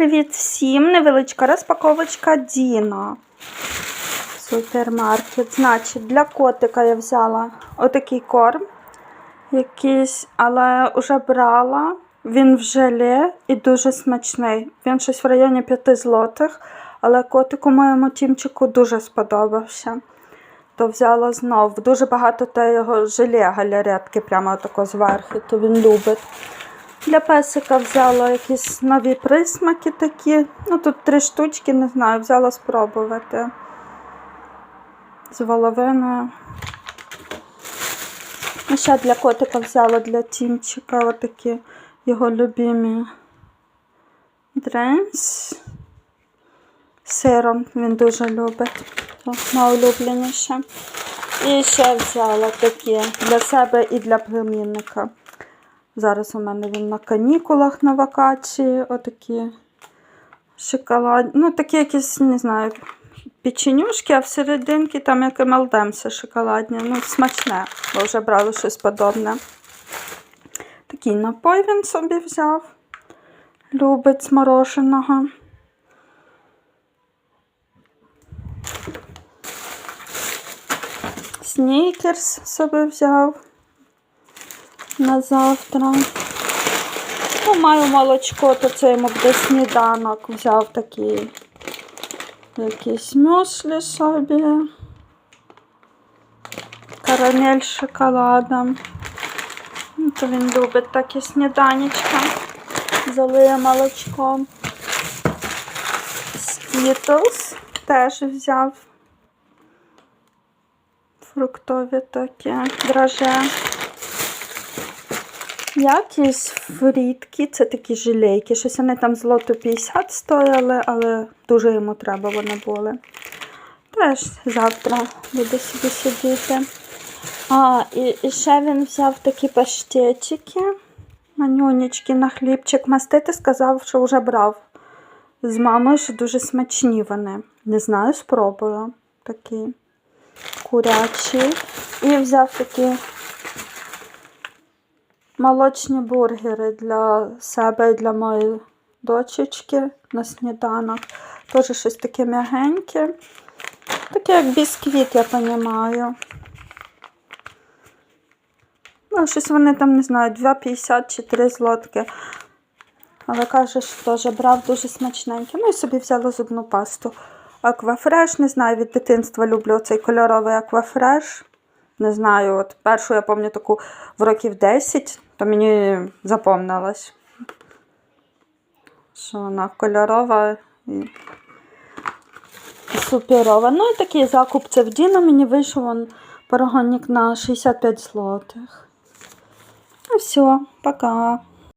Привіт всім! Невеличка розпаковочка Діна. Супермаркет. Значить, для котика я взяла отакий корм якийсь, але вже брала. Він в желе і дуже смачний. Він щось в районі 5 злотих, але котику моєму тімчику дуже сподобався. То взяла знов. Дуже багато те його желе галеретки, прямо тако зверху, то він любить. Для песика взяла якісь нові присмаки такі. Ну тут три штучки, не знаю, взяла спробувати. З воловиною. Ну, ще для котика взяла для тімчика отакі його любимі дренс. Сиром він дуже любить. Найулюбленіше. І ще взяла такі для себе і для племінника. Зараз у мене він на канікулах на вакації. Отакі шоколад. Ну, такі якісь, не знаю, печенюшки, а всерединки там як МЛДМС шоколадні. Ну, смачне, бо вже брали щось подобне. Такий напой він собі взяв. Любить з мороженого. Снікерс собі взяв на завтра. Ну, маю молочко, то це йому буде сніданок. Взяв такий якийсь мюслі собі. Карамель з шоколадом. Ну, То він любить такі сніданечка. Залиє молочком. Skittles теж взяв. Фруктові такі драже. Якісь фрітки, це такі жилейки. Щось вони там злото 50 стояли, але дуже йому треба вони були. Теж завтра буде собі сидіти. А, і, і ще він взяв такі паштетики, манюнечки на хлібчик. Мастити сказав, що вже брав з мамою, що дуже смачні вони. Не знаю, спробую такі курячі. І взяв такі молочні бургери для себе і для моєї дочечки на сніданок. Теж щось таке м'ягеньке. Таке як бісквіт, я розумію. Ну, щось вони там, не знаю, 2,50 чи 3 злотки. Але каже, що теж брав дуже смачненьке. Ну і собі взяла зубну пасту. Аквафреш, не знаю, від дитинства люблю цей кольоровий аквафреш. Не знаю, от першу я пам'ятаю таку в років 10, то мені запомнилось, що вона кольорова і суперова. Ну і такий закуп це в Діна мені вийшов он парагонник на 65 злотих. Ну все, пока.